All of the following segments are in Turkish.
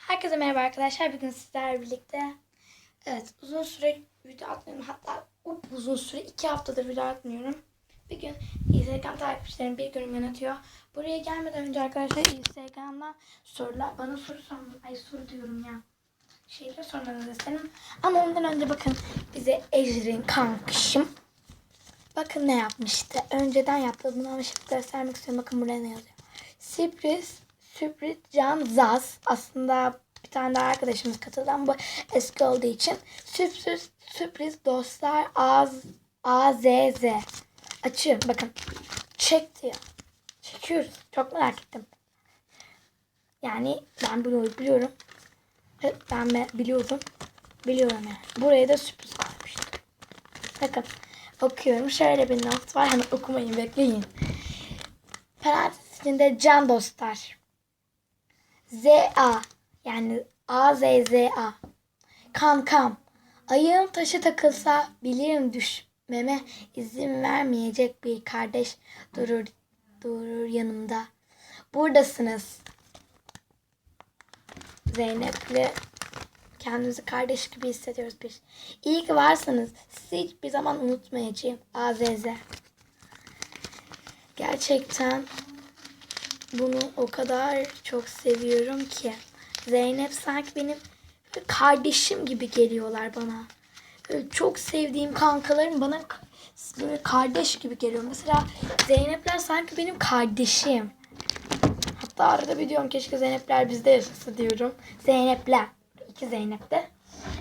Herkese merhaba arkadaşlar. Bugün sizlerle birlikte evet uzun süre video atmıyorum. Hatta uzun süre iki haftadır video atmıyorum. Bir gün Instagram takipçilerim bir günüm yönetiyor. Buraya gelmeden önce arkadaşlar Instagram'dan sorular bana soru sorun. Ay soru diyorum ya. Şeyler sormanızı isterim. Ama ondan önce bakın bize Ejrin kankışım. Bakın ne yapmıştı. Önceden yaptı. Bunu ama şimdi göstermek istiyorum. Bakın buraya ne yazıyor. Sürpriz, sürpriz Can Zaz. Aslında bir tane daha arkadaşımız katıldı ama bu eski olduğu için. Sürpriz, sürpriz dostlar Az, AZZ. Açıyorum bakın. Çek diyor. Çekiyoruz. Çok merak ettim. Yani ben bunu biliyorum. Evet, Ben be- biliyordum. Biliyorum yani. Buraya da sürpriz koymuştum. Bakın okuyorum. Şöyle bir not var. Hemen okumayın bekleyin. Parantez içinde can dostlar. ZA yani A Z Z A. Kankam. Ayağım taşı takılsa bilirim düşmeme izin vermeyecek bir kardeş durur durur yanımda. Buradasınız. Zeynep'le kendimizi kardeş gibi hissediyoruz biz. İyi ki varsınız. Sizi hiçbir zaman unutmayacağım. AZZ. Gerçekten bunu o kadar çok seviyorum ki. Zeynep sanki benim kardeşim gibi geliyorlar bana. Çok sevdiğim kankalarım bana böyle kardeş gibi geliyor. Mesela Zeynepler sanki benim kardeşim. Hatta arada bir diyorum keşke Zeynepler bizde yaşasa diyorum. Zeynepler. İki Zeynep de.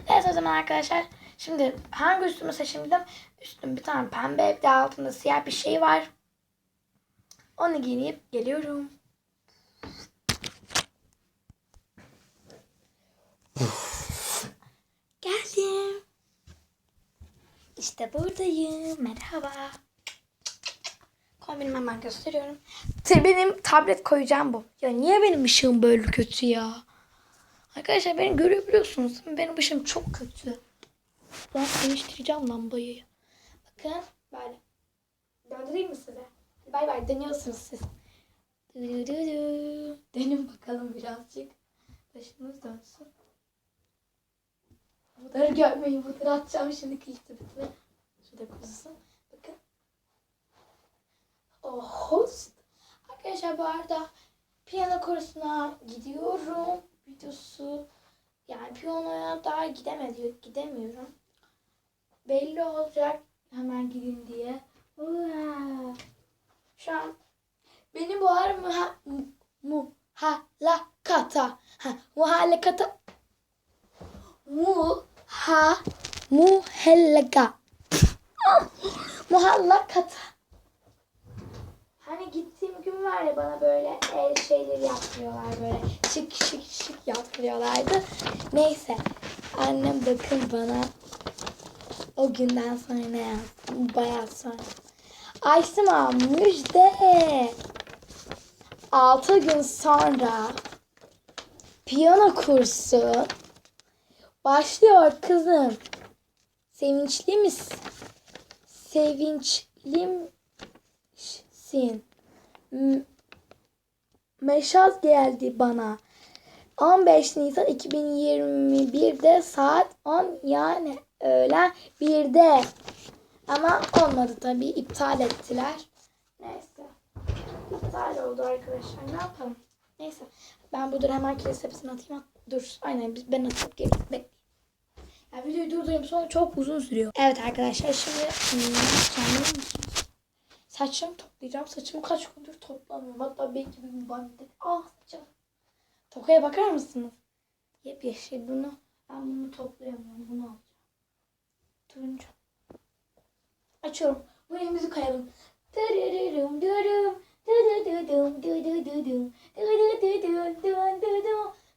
Evet o zaman arkadaşlar. Şimdi hangi üstümü seçildim? Üstüm bir tane pembe bir altında siyah bir şey var. Onu giyinip geliyorum. Geldim. İşte buradayım. Merhaba. Kombinimi hemen gösteriyorum. Benim tablet koyacağım bu. Ya niye benim ışığım böyle kötü ya? Arkadaşlar beni görebiliyorsunuz. değil? Benim ışığım çok kötü. Ben değiştireceğim lambayı. Bakın böyle. Döndüreyim mi size? Bay bay dönüyorsunuz siz. Dönün bakalım birazcık. Başınız dönsün. Bunları görmeyin. Bunları atacağım şimdi bitme. Şurada kuzusun. Bakın. Oh host. Arkadaşlar bu arada piyano kursuna gidiyorum. Videosu yani piyanoya daha gidemedi, gidemiyorum. Belli olacak hemen gidin diye. Uaa. Şu an benim bu ara muha, mu, muhallakata. Ha, muhallakata. Mu, ha, muhallaga. Muhallakata. Hani gittiğim gün var ya bana böyle el şeyleri yaptırıyorlar böyle şık şık şık yaptırıyorlardı. Neyse annem bakın bana o günden sonra ne yazdı? Bayağı sonra. Aysima müjde. 6 gün sonra piyano kursu başlıyor kızım. Sevinçli misin? Sevinçli sin. M- Meşaz geldi bana. 15 Nisan 2021'de saat 10 yani öğlen 1'de. Ama olmadı tabii iptal ettiler. Neyse. İptal oldu arkadaşlar. Ne yapalım? Neyse. Ben bu dur hemen kilit hepsini atayım. Dur. Aynen biz ben atıp gelip bekleyin. Ya videoyu durdurayım sonra çok uzun sürüyor. Evet arkadaşlar şimdi hmm, canlı mısınız? Saçımı toplayacağım. Saçımı kaç gündür toplamıyorum. Hatta belki bir gün bandı. Ah saçım. Tokaya bakar mısınız? Yepyeşil bunu. Ben bunu toplayamıyorum. Bunu alacağım. Turuncu. Açıyorum. Buraya müzik koyalım. Dırırırım dırım. Dıdıdıdım dıdıdıdım.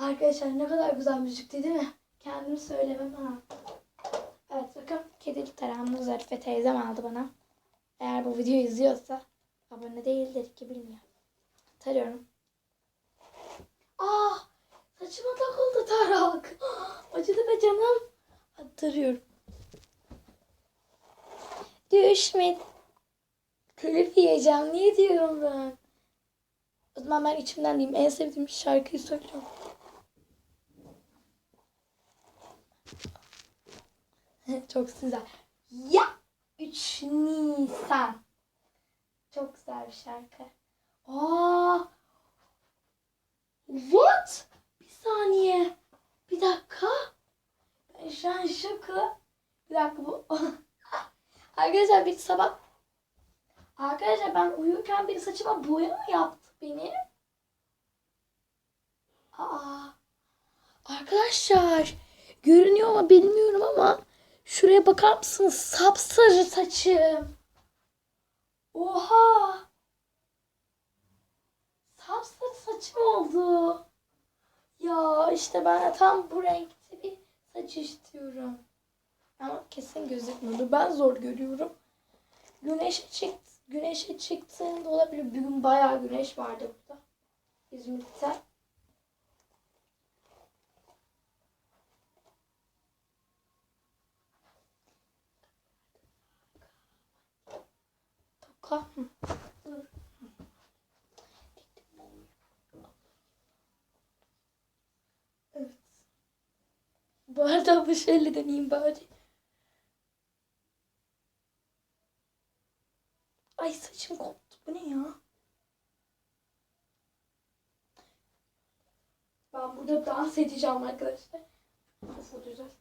Arkadaşlar ne kadar güzel müzikti değil mi? Kendimi söylemem ha. Evet bakın kedili tarağımı Zarife teyzem aldı bana. Eğer bu videoyu izliyorsa abone değildir ki bilmiyorum. Tarıyorum. Ah saçıma takıldı tarak. Acıdı be canım. Hadi tarıyorum. Düşme. Telif yiyeceğim. Niye diyorum ben? O zaman ben içimden diyeyim. En sevdiğim şarkıyı söyleyeceğim. Çok güzel. Ya 3 Nisan. Çok güzel bir şarkı. Aa! What? Bir saniye. Bir dakika. Ben şu an şoku. Bir dakika bu. Arkadaşlar bir sabah Arkadaşlar ben uyurken biri saçıma boya mı yaptı benim? Aa. Arkadaşlar görünüyor mu bilmiyorum ama şuraya bakar mısınız? Sapsarı saçım. Oha. Sapsarı saçım oldu. Ya işte ben tam bu renkte bir saç istiyorum. Ama kesin gözükmüyordu. Ben zor görüyorum. Güneşe çıktı. Güneşe çıktığında olabilir. Bugün bayağı güneş vardı burada. İzmir'de. Dur. Evet. Bu arada bu şöyle deneyeyim bari. Ay saçım koptu. Bu ne ya? Ben burada dans edeceğim arkadaşlar. Düzelt.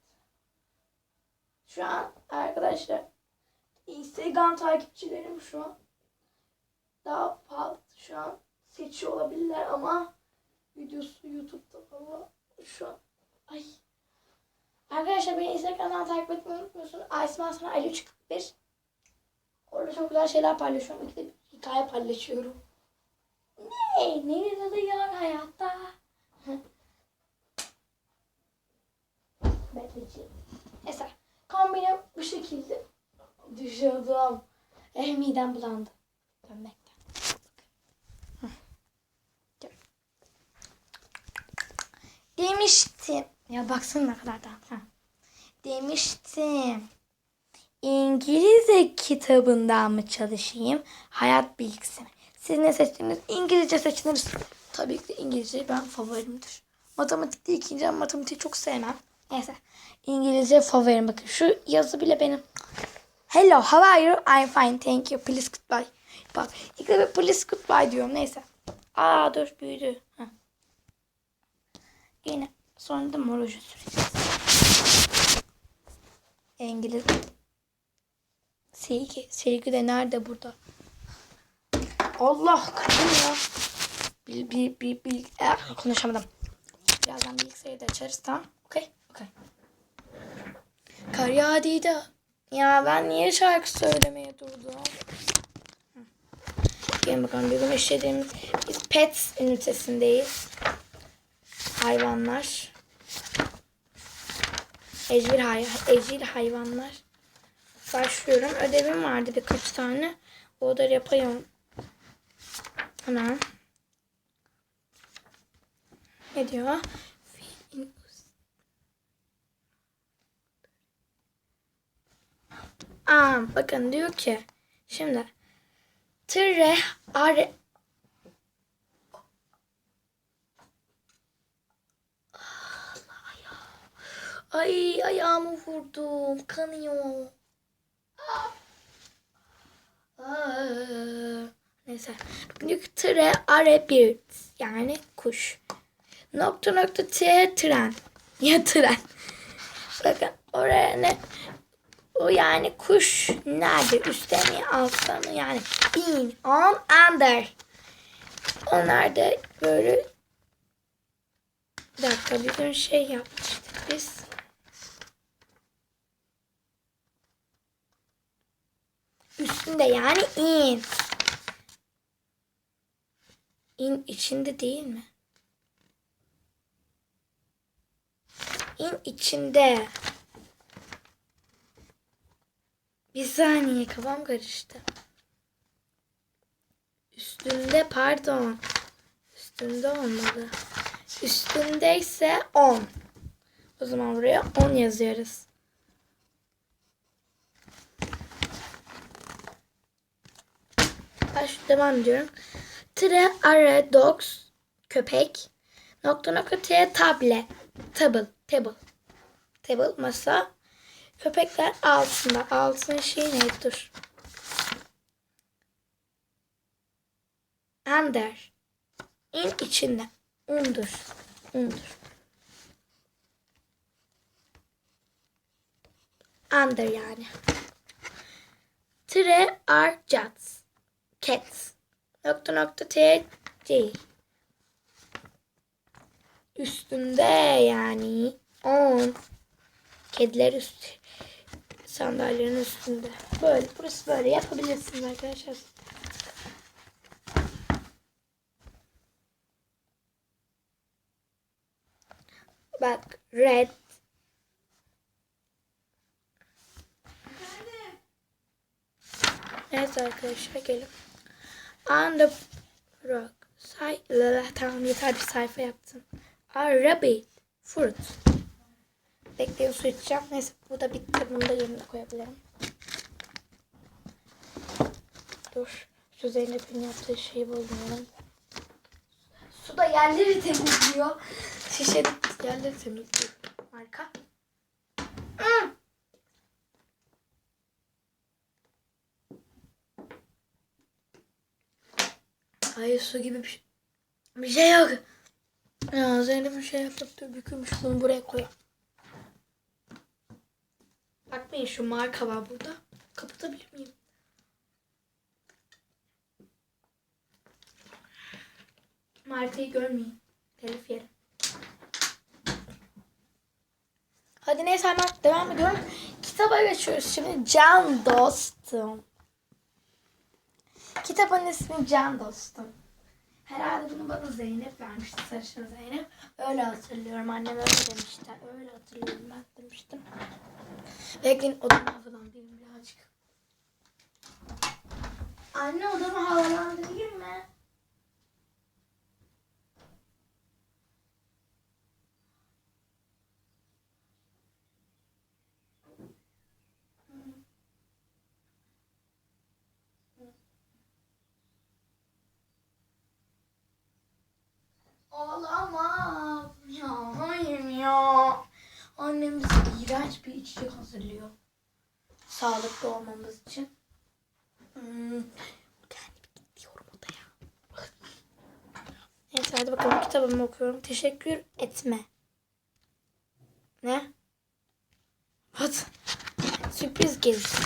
Şu an arkadaşlar Instagram takipçilerim şu an daha fazla şu an seçiyor olabilirler ama videosu YouTube'da falan şu an ay Arkadaşlar beni Instagram'dan takip etmeyi unutmuyorsunuz. Aysman sana 5341 Orada çok güzel şeyler paylaşıyorum. İkide bir hikaye paylaşıyorum. Ne? Neler oluyor hayatta? Bekleyeceğim. Neyse. Kombinim bu şekilde. Düşüyordum. Eh midem bulandı. Dönmekten. Demiştim. Ya baksana ne kadar da. Demiştim. İngilizce kitabından mı çalışayım? Hayat bilgisi mi? Siz ne seçtiniz? İngilizce seçtiniz. Tabii ki İngilizce ben favorimdir. Matematikte ikinci ama matematiği çok sevmem. Neyse. İngilizce favorim. Bakın şu yazı bile benim. Hello, how are you? I'm fine, thank you. Please goodbye. Bak ilk de please goodbye diyorum. Neyse. Aa dur büyüdü. Heh. Yine sonra da mor oje süreceğiz. İngiliz. Sevgi. Sevgi de nerede burada? Allah kırdım ya. Bir, bir, bir, bir, eh, konuşamadım. Birazdan bilgisayarı da açarız tamam. Okey. Okey. Kar yağdıydı. Ya ben niye şarkı söylemeye durdum? Gelin bakalım bugün işlediğimiz biz pets ünitesindeyiz. Hayvanlar. Evcil, hay evcil hayvanlar. Başlıyorum. Ödevim vardı birkaç tane. O da yapayım. Hemen. Ne diyor? Aa, bakın diyor ki şimdi tire are Ay ayağımı vurdum. Kanıyor. Neyse. Tire are bird. Yani kuş. Nokta nokta T tren. Ya tren. Bakın oraya ne? O yani kuş nerede? Üstte mi altta mı? Yani in, on, under. Onlar da böyle bir dakika bir gün şey yapmıştık biz. Üstünde yani in. İn içinde değil mi? İn içinde. Bir saniye kafam karıştı. Üstünde pardon. Üstünde olmalı. Üstündeyse 10. O zaman buraya 10 yazıyoruz. Baş devam ediyorum. Tre, are, dogs, köpek. Nokta nokta t, table. Table, table. Table, masa. Köpekler altında. Altın şey neydi? Dur. Under. İn içinde. Undur. Undur. Under yani. Tre are cats. Cats. Nokta nokta t değil. Üstünde yani. On. Kediler üstü. Sandalyenin üstünde. Böyle. Burası böyle. Yapabilirsiniz arkadaşlar. Bak. Red. Evet arkadaşlar gelin. On the rock. Say tamam yeter bir sayfa yaptım. A rabbit. Fruit. Bekleyin su içeceğim. Neyse bu da bitti. Bunu da yerine koyabilirim. Dur. Şu Zeynep'in yaptığı şeyi bulmuyorum. Su da yerleri temizliyor. Şişe yerleri temizliyor. Marka. Hmm. Hayır su gibi bir şey, bir şey yok. Ya Zeynep bir şey yapıp da bükülmüş. Bunu buraya koy. Bakmayın şu marka var burada. Kapatabilir miyim? Markayı görmeyin. Telif yerim. Hadi neyse hemen devam ediyorum. Kitaba geçiyoruz şimdi. Can Dostum. Kitabın ismi Can Dostum. Herhalde bunu bana Zeynep vermişti. Sarışın Zeynep. Öyle hatırlıyorum. Annem öyle demişti. Öyle hatırlıyorum ben demiştim. Bekleyin odamı havalandırayım birazcık. Anne odamı havalandırayım mı? Olamam. Ya hayır ya. Annem bize iğrenç bir içecek hazırlıyor. Sağlıklı olmamız için. Hmm. Gidiyorum odaya. Neyse hadi bakalım kitabımı okuyorum. Teşekkür etme. Ne? What? Sürpriz gezisi.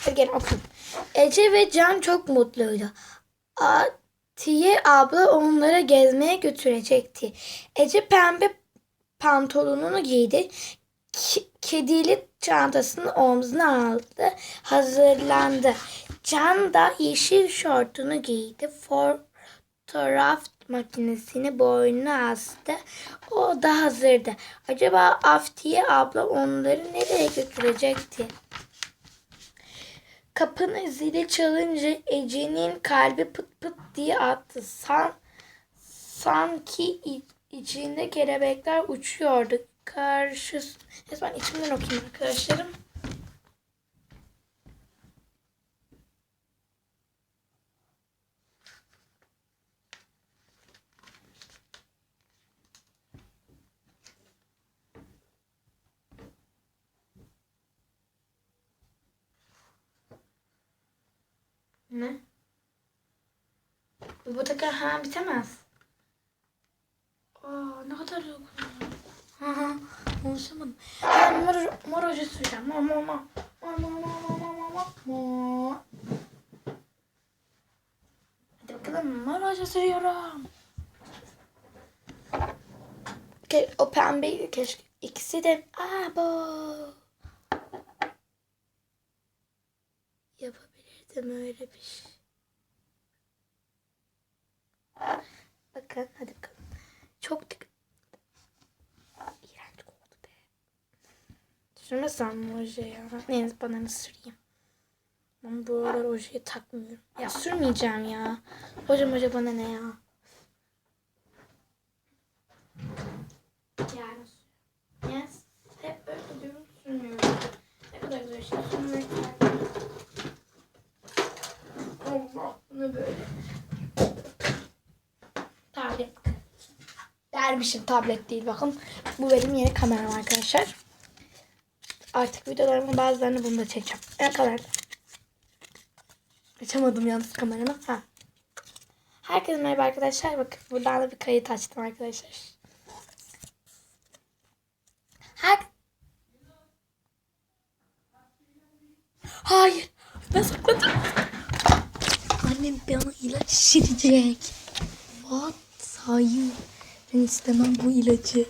Hadi gelin okuyun. Ece ve Can çok mutluydu. Atiye abla onlara gezmeye götürecekti. Ece pembe pantolonunu giydi. K- kedili çantasını omzuna aldı. Hazırlandı. Can da yeşil şortunu giydi. Fotoğraf makinesini boynuna astı. O da hazırdı. Acaba Aftiye abla onları nereye götürecekti? Kapının zili çalınca Ece'nin kalbi pıt pıt diye attı. San, sanki içinde kelebekler uçuyordu. Karşı... Neyse ben içimden okuyayım arkadaşlarım. Ne? Bu ha bitemez. Aa ne kadar yok. Ha ha konuşamadım. Ben mor, mor oje süreceğim. Mor mor mor. Mor mor mor mor mor mor mor. Hadi bakalım mor oje sürüyorum. Ke o pembeydi keşke. İkisi de. Aa bu. Yapabilirdim öyle bir şey. Bakın hadi bakalım. Çok dik- İğrenç oldu be. Sürmesem mi oje ya? Neyse bana ne süreyim. Ben bu aralar ojeyi takmıyorum. Ya sürmeyeceğim ya. Hocam hoca bana ne ya? Yani Yes. Hep böyle diyorum sürmüyorum. Ne kadar güzel şey sürmek. Allah bunu böyle. Tablet. Dermişim tablet değil bakın. Bu benim yeni kameram arkadaşlar. Artık videolarımın bazılarını bunda çekeceğim. Ne kadar? Açamadım yalnız kameramı. Ha. Herkese merhaba arkadaşlar. Bakın buradan da bir kayıt açtım arkadaşlar. Her... Hayır. Ben sakladım. Annem bana ilaç şişirecek. What? Hayır. Ben istemem bu ilacı.